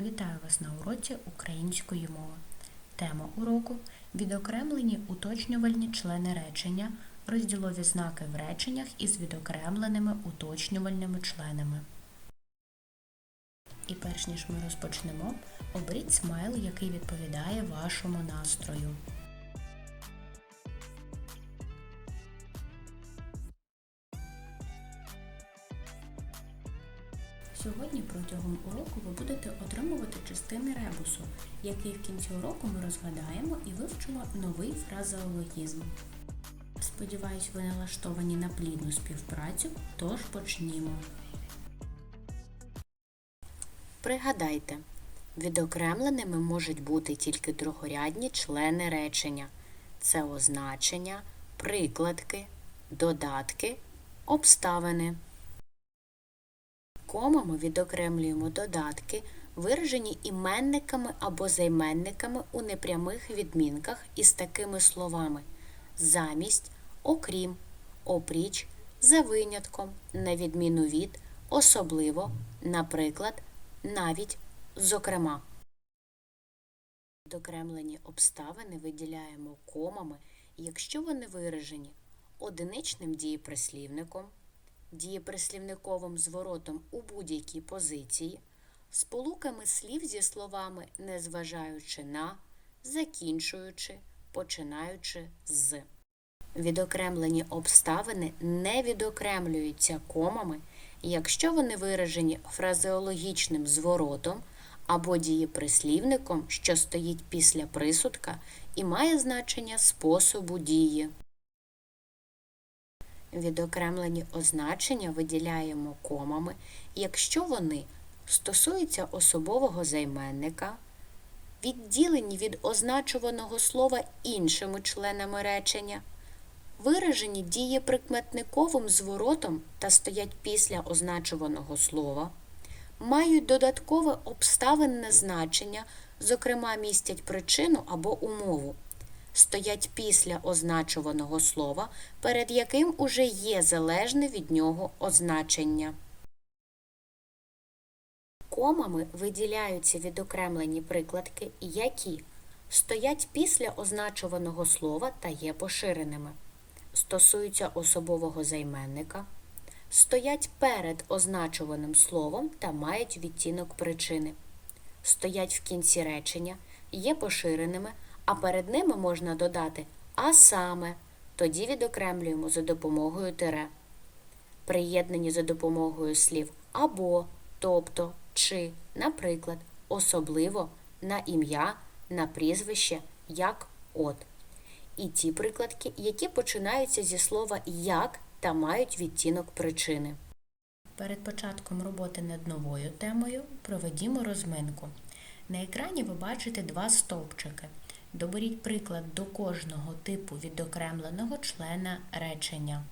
Вітаю вас на уроці української мови. Тема уроку відокремлені уточнювальні члени речення, розділові знаки в реченнях із відокремленими уточнювальними членами. І перш ніж ми розпочнемо, оберіть смайл, який відповідає вашому настрою. Сьогодні протягом уроку ви будете отримувати частини ребусу, який в кінці уроку ми розгадаємо і вивчимо новий фразеологізм. Сподіваюсь, ви налаштовані на плідну співпрацю, тож почнімо. Пригадайте, відокремленими можуть бути тільки другорядні члени речення. Це означення, прикладки, додатки, обставини. Комами відокремлюємо додатки, виражені іменниками або займенниками у непрямих відмінках із такими словами замість, окрім, опріч, за винятком, на відміну від, особливо, наприклад, навіть, зокрема. Відокремлені обставини виділяємо комами, якщо вони виражені одиничним дієприслівником, дієприслівниковим зворотом у будь-якій позиції, сполуками слів зі словами незважаючи на, закінчуючи, починаючи з. Відокремлені обставини не відокремлюються комами, якщо вони виражені фразеологічним зворотом або дієприслівником, що стоїть після присудка і має значення способу дії. Відокремлені означення виділяємо комами, якщо вони стосуються особового займенника, відділені від означуваного слова іншими членами речення, виражені дієприкметниковим зворотом та стоять після означуваного слова, мають додаткове обставинне значення, зокрема містять причину або умову, стоять після означуваного слова, перед яким уже є залежне від нього означення. Комами виділяються відокремлені прикладки, які стоять після означуваного слова та є поширеними, стосуються особового займенника, стоять перед означуваним словом та мають відтінок причини, стоять в кінці речення, є поширеними, а перед ними можна додати а саме, тоді відокремлюємо за допомогою тире. Приєднані за допомогою слів або, тобто, чи, наприклад, особливо, на ім'я, на прізвище, як от. І ті прикладки, які починаються зі слова як та мають відтінок причини. Перед початком роботи над новою темою проведімо розминку. На екрані ви бачите два стовпчики. Доберіть приклад до кожного типу відокремленого члена речення.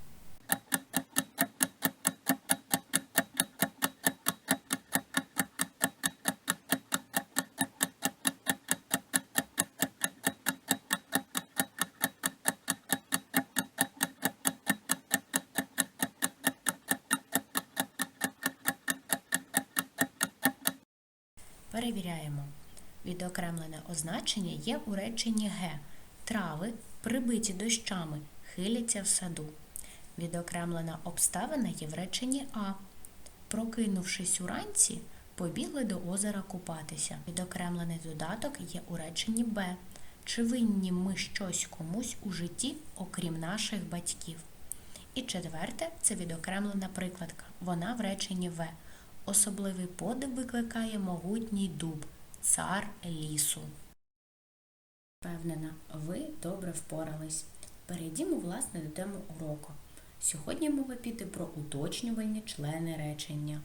Перевіряємо. Відокремлене означення є у реченні Г. Трави, прибиті дощами, хиляться в саду. Відокремлена обставина є в реченні А. Прокинувшись уранці, побігли до озера купатися. Відокремлений додаток є у реченні Б. Чи винні ми щось комусь у житті, окрім наших батьків? І четверте це відокремлена прикладка. Вона в реченні В. Особливий подив викликає могутній дуб, цар лісу. Впевнена, ви добре впорались. Перейдімо, власне, до теми уроку. Сьогодні мова піде про уточнювальні члени речення.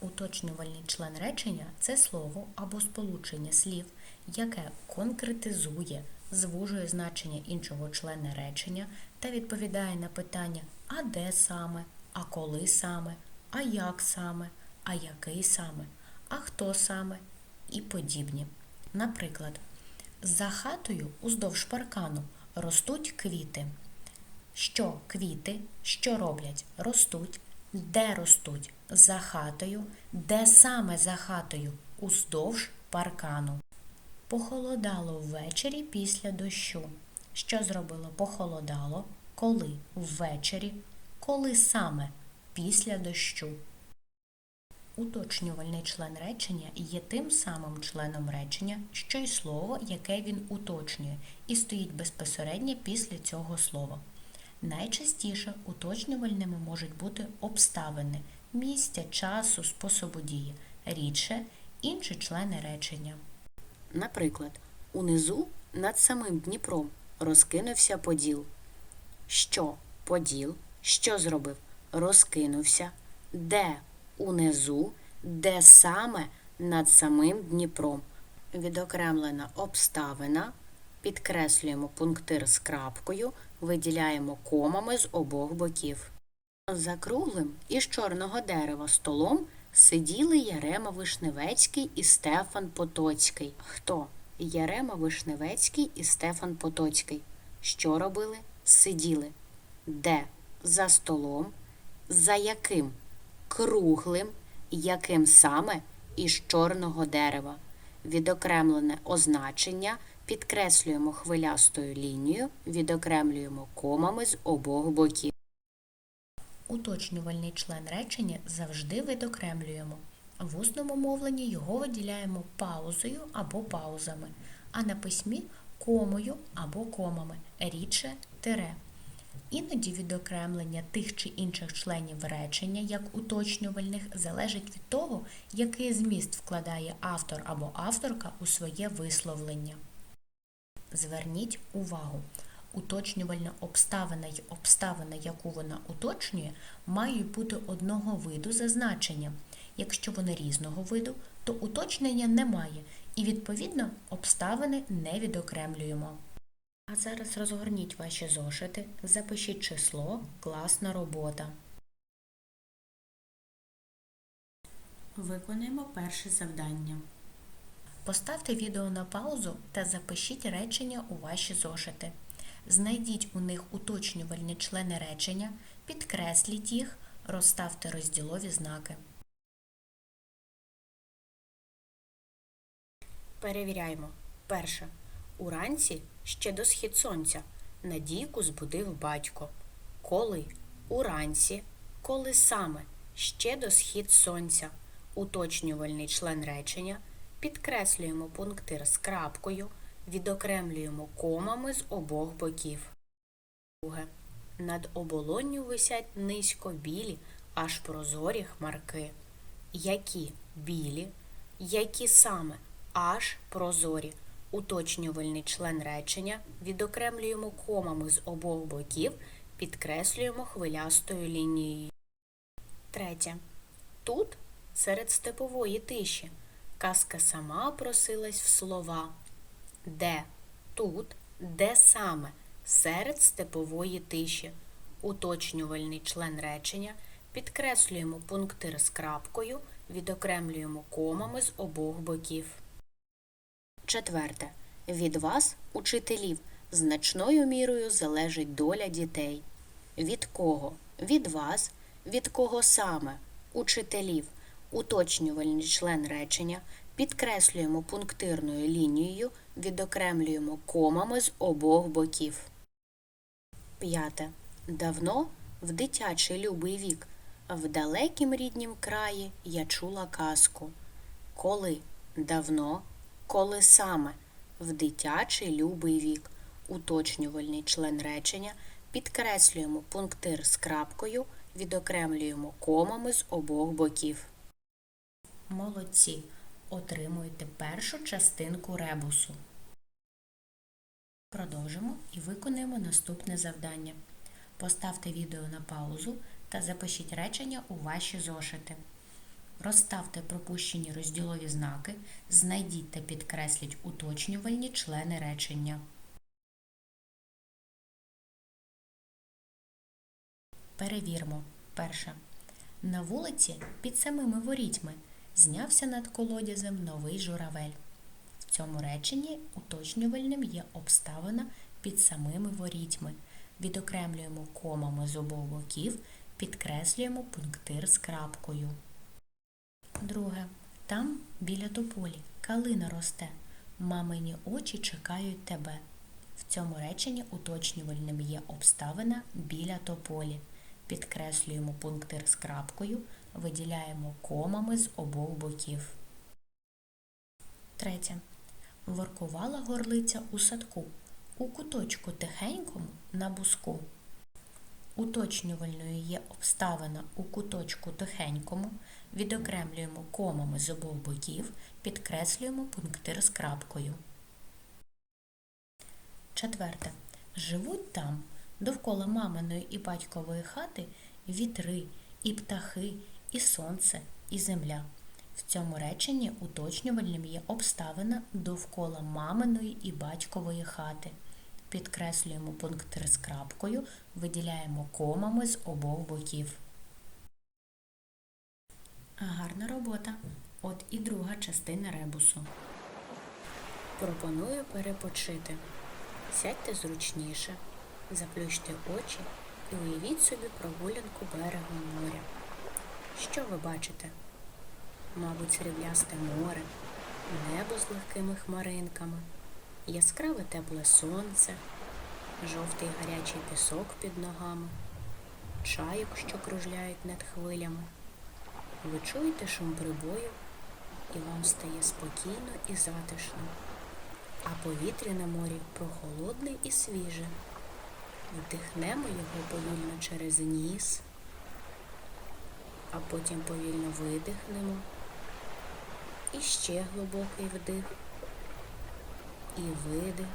Уточнювальний член речення це слово або сполучення слів, яке конкретизує, звужує значення іншого члена речення та відповідає на питання а де саме, а коли саме, а як саме, а який саме, а хто саме і подібні. Наприклад, за хатою уздовж паркану ростуть квіти. Що квіти, що роблять? Ростуть. Де ростуть? За хатою. Де саме за хатою? уздовж паркану. Похолодало ввечері після дощу. Що зробило похолодало? Коли? Ввечері. Коли саме? Після дощу. Уточнювальний член речення є тим самим членом речення, що й слово, яке він уточнює, і стоїть безпосередньо після цього слова. Найчастіше уточнювальними можуть бути обставини місця, часу, способу дії, рідше інші члени речення. Наприклад, унизу над самим Дніпром розкинувся поділ. Що поділ? Що зробив? Розкинувся. Де унизу, де саме над самим Дніпром. Відокремлена обставина. Підкреслюємо пунктир з крапкою, виділяємо комами з обох боків. За круглим із чорного дерева столом сиділи Ярема Вишневецький і Стефан Потоцький. Хто? Ярема Вишневецький і Стефан Потоцький. Що робили? Сиділи. Де? За столом. За яким? Круглим. Яким саме? Із чорного дерева. Відокремлене означення підкреслюємо хвилястою лінією, відокремлюємо комами з обох боків. Уточнювальний член речення завжди відокремлюємо. В усному мовленні його виділяємо паузою або паузами, а на письмі комою або комами, рідше тире. Іноді відокремлення тих чи інших членів речення, як уточнювальних, залежить від того, який зміст вкладає автор або авторка у своє висловлення. Зверніть увагу. Уточнювальна обставина й обставина, яку вона уточнює, мають бути одного виду за значенням. Якщо вони різного виду, то уточнення немає, і відповідно обставини не відокремлюємо. А зараз розгорніть ваші зошити, запишіть число, класна робота. Виконуємо перше завдання. Поставте відео на паузу та запишіть речення у ваші зошити. Знайдіть у них уточнювальні члени речення, підкресліть їх, розставте розділові знаки. Перевіряємо. Перше. Уранці ще до схід сонця. Надійку збудив батько. Коли? Уранці. Коли саме? Ще до схід сонця. Уточнювальний член речення. Підкреслюємо пунктир з крапкою. Відокремлюємо комами з обох боків. Друге. Над оболонню висять низько білі, аж прозорі хмарки. Які білі, які саме аж прозорі. Уточнювальний член речення відокремлюємо комами з обох боків, підкреслюємо хвилястою лінією. Третє. Тут, серед степової тиші, казка сама просилась в слова. Де? Тут, де саме? Серед степової тиші. Уточнювальний член речення підкреслюємо пунктир з крапкою, відокремлюємо комами з обох боків. Четверте. Від вас, учителів, значною мірою залежить доля дітей. Від кого? Від вас. Від кого саме? Учителів. Уточнювальний член речення підкреслюємо пунктирною лінією, відокремлюємо комами з обох боків. П'яте. Давно, в дитячий любий вік, в далекім ріднім краї я чула казку. Коли? Давно, коли саме? В дитячий любий вік. Уточнювальний член речення підкреслюємо пунктир з крапкою, відокремлюємо комами з обох боків. Молодці! Отримуєте першу частинку ребусу. Продовжимо і виконуємо наступне завдання. Поставте відео на паузу та запишіть речення у ваші зошити. Розставте пропущені розділові знаки, знайдіть та підкресліть уточнювальні члени речення. Перевірмо. Перше. На вулиці під самими ворітьми знявся над колодязем новий журавель. В цьому реченні уточнювальним є обставина під самими ворітьми. Відокремлюємо комами з обох боків, підкреслюємо пунктир з крапкою. Друге. Там, біля тополі, калина росте. Мамині очі чекають тебе. В цьому реченні уточнювальним є обставина біля тополі. Підкреслюємо пунктир з крапкою, виділяємо комами з обох боків. Третє. Воркувала горлиця у садку, у куточку тихенькому на буску. Уточнювальною є обставина у куточку тихенькому, відокремлюємо комами з обох боків, підкреслюємо пунктир з крапкою. Четверте. Живуть там, довкола маминої і батькової хати, вітри, і птахи, і сонце, і земля. В цьому реченні уточнювальним є обставина довкола маминої і батькової хати. Підкреслюємо пунктир з крапкою, виділяємо комами з обох боків. Гарна робота. От і друга частина ребусу. Пропоную перепочити. Сядьте зручніше, заплющте очі і уявіть собі прогулянку берегом моря. Що ви бачите? Мабуть, сріблясте море, небо з легкими хмаринками, яскраве тепле сонце, жовтий гарячий пісок під ногами, чайок, що кружляють над хвилями. Ви чуєте шум прибою, і вам стає спокійно і затишно а повітря на морі прохолодне і свіже. Вдихнемо його повільно через ніс, а потім повільно видихнемо. І ще глибокий вдих і видих.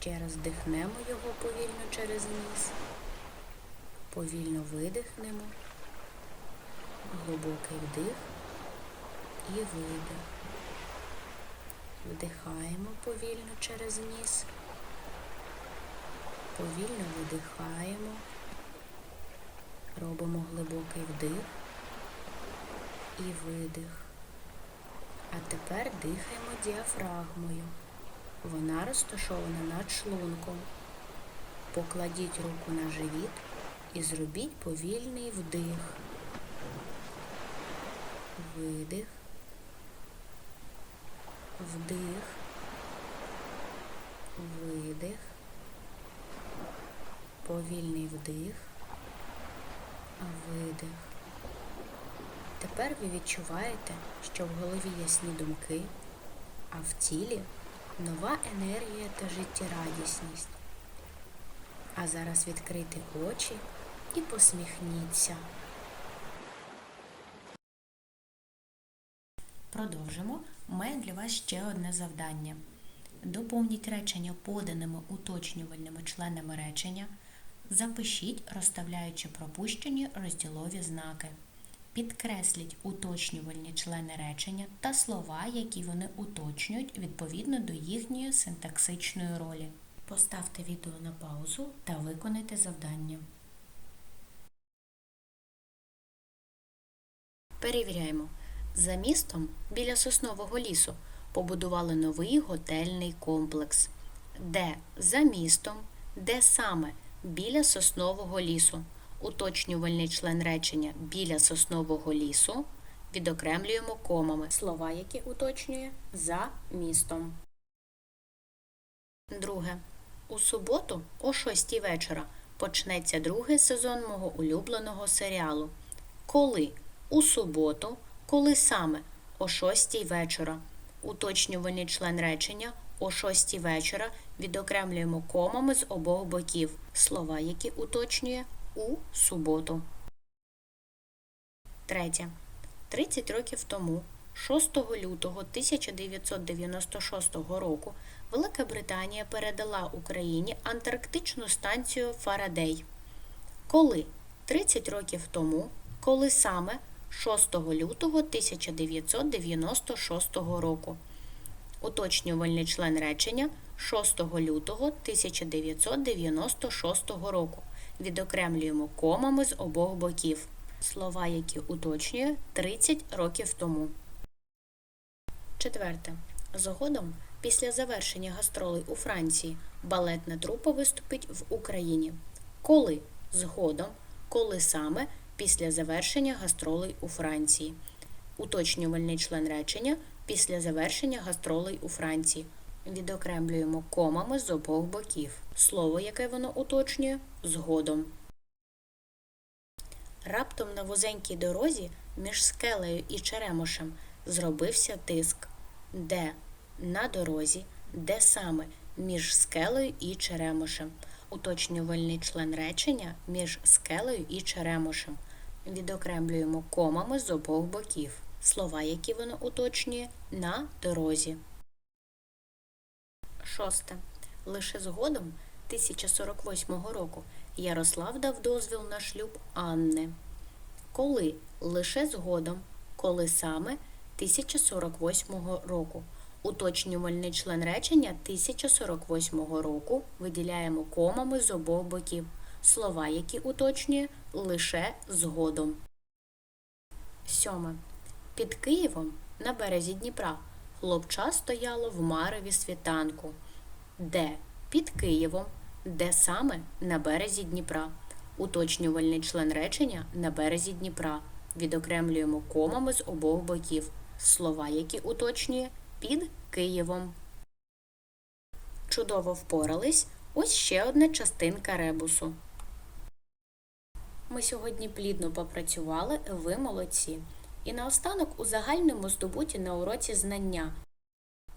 Ще раз вдихнемо його повільно через ніс, повільно видихнемо, глибокий вдих і видих. Вдихаємо повільно через ніс. Повільно видихаємо. Робимо глибокий вдих і видих. А тепер дихаємо діафрагмою. Вона розташована над шлунком. Покладіть руку на живіт і зробіть повільний вдих. Видих вдих, видих, повільний вдих, видих. Тепер ви відчуваєте, що в голові ясні думки, а в тілі нова енергія та життєрадісність. А зараз відкрийте очі і посміхніться. Продовжимо. Маю для вас ще одне завдання. Доповніть речення поданими уточнювальними членами речення. Запишіть, розставляючи пропущені розділові знаки. Підкресліть уточнювальні члени речення та слова, які вони уточнюють відповідно до їхньої синтаксичної ролі. Поставте відео на паузу та виконайте завдання. Перевіряємо. За містом, біля соснового лісу, побудували новий готельний комплекс. Де за містом, де саме біля соснового лісу. Уточнювальний член речення біля соснового лісу відокремлюємо комами. Слова, які уточнює за містом. Друге. У суботу о 6 вечора почнеться другий сезон мого улюбленого серіалу. Коли? У суботу коли саме? О 6 вечора. Уточнювальний член речення о 6 вечора відокремлюємо комами з обох боків. Слова, які уточнює у суботу. Третє. 30 років тому, 6 лютого 1996 року, Велика Британія передала Україні антарктичну станцію Фарадей. Коли? 30 років тому, коли саме 6 лютого 1996 року. Уточнювальний член речення 6 лютого 1996 року. Відокремлюємо комами з обох боків. Слова, які уточнює 30 років тому. Четверте. Згодом, після завершення гастролей у Франції, балетна трупа виступить в Україні. Коли? Згодом, коли саме після завершення гастролей у Франції. Уточнювальний член речення після завершення гастролей у Франції. Відокремлюємо комами з обох боків. Слово, яке воно уточнює, згодом. Раптом на вузенькій дорозі між скелею і черемошем зробився тиск. Де на дорозі, де саме між скелею і черемошем. Уточнювальний член речення між скелею і черемошем. Відокремлюємо комами з обох боків. Слова, які воно уточнює, на дорозі. Шосте. Лише згодом 1048 року Ярослав дав дозвіл на шлюб Анни. Коли? Лише згодом. Коли саме 1048 року. Уточнювальний член речення 1048 року виділяємо комами з обох боків. Слова, які уточнює лише згодом. Сьоме. Під Києвом на березі Дніпра хлопча стояло в мареві світанку. Де? Під Києвом. Де саме на березі Дніпра. Уточнювальний член речення на березі Дніпра. Відокремлюємо комами з обох боків. Слова, які уточнює під Києвом. Чудово впорались. Ось ще одна частинка ребусу. Ми сьогодні плідно попрацювали, ви молодці. І наостанок у загальному здобуті на уроці знання.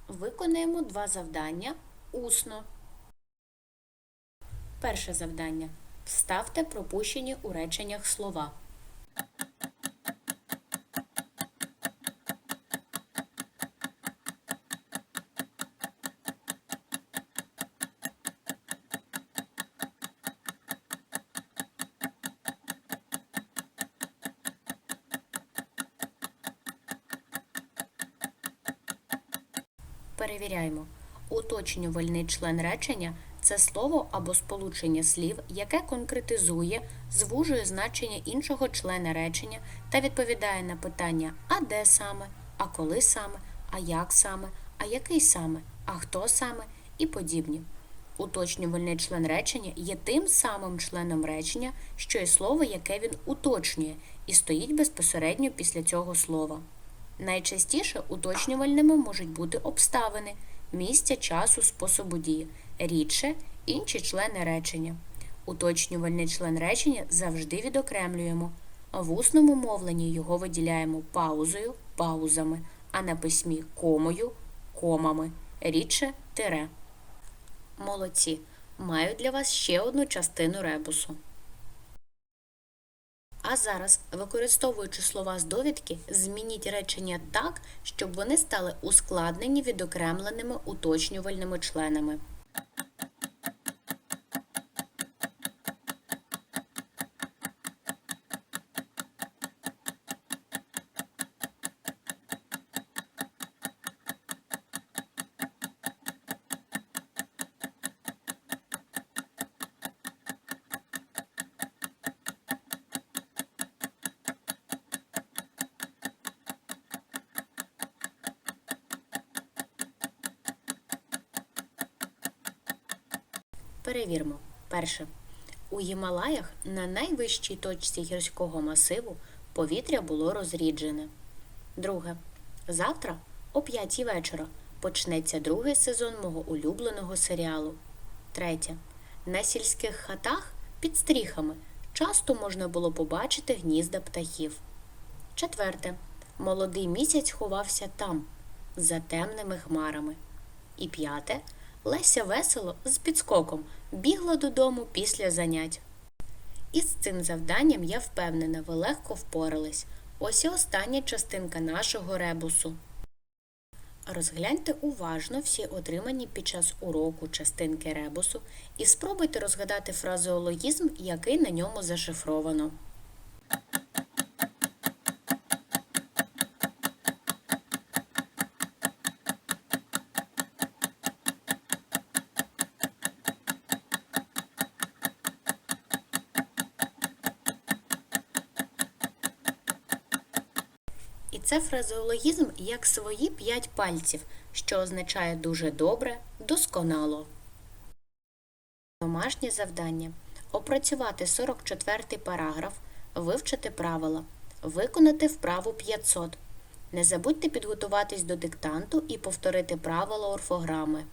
Виконаємо два завдання усно. Перше завдання. Вставте пропущені у реченнях слова. Перевіряємо. Уточнювальний член речення це слово або сполучення слів, яке конкретизує, звужує значення іншого члена речення та відповідає на питання а де саме, а коли саме, а як саме, а який саме, а хто саме і подібні. Уточнювальний член речення є тим самим членом речення, що й слово, яке він уточнює, і стоїть безпосередньо після цього слова. Найчастіше уточнювальними можуть бути обставини, місця, часу, способу дії, рідше інші члени речення. Уточнювальний член речення завжди відокремлюємо. В усному мовленні його виділяємо паузою, паузами, а на письмі комою, комами, рідше тире. Молодці! Маю для вас ще одну частину ребусу. А зараз, використовуючи слова з довідки, змініть речення так, щоб вони стали ускладнені відокремленими уточнювальними членами. Перевірмо. Перше. У Гімалаях на найвищій точці гірського масиву повітря було розріджене. Друге. Завтра о 5 вечора почнеться другий сезон мого улюбленого серіалу. Третє. На сільських хатах під стріхами часто можна було побачити гнізда птахів. Четверте. Молодий місяць ховався там, за темними хмарами. І п'яте. Леся весело з підскоком бігла додому після занять. Із цим завданням я впевнена, ви легко впорались. Ось і остання частинка нашого ребусу. Розгляньте уважно всі отримані під час уроку частинки ребусу і спробуйте розгадати фразеологізм, який на ньому зашифровано. Це фразеологізм як свої п'ять пальців, що означає дуже добре, досконало. Домашнє завдання. Опрацювати 44-й параграф, вивчити правила, виконати вправу 500. Не забудьте підготуватись до диктанту і повторити правила орфограми.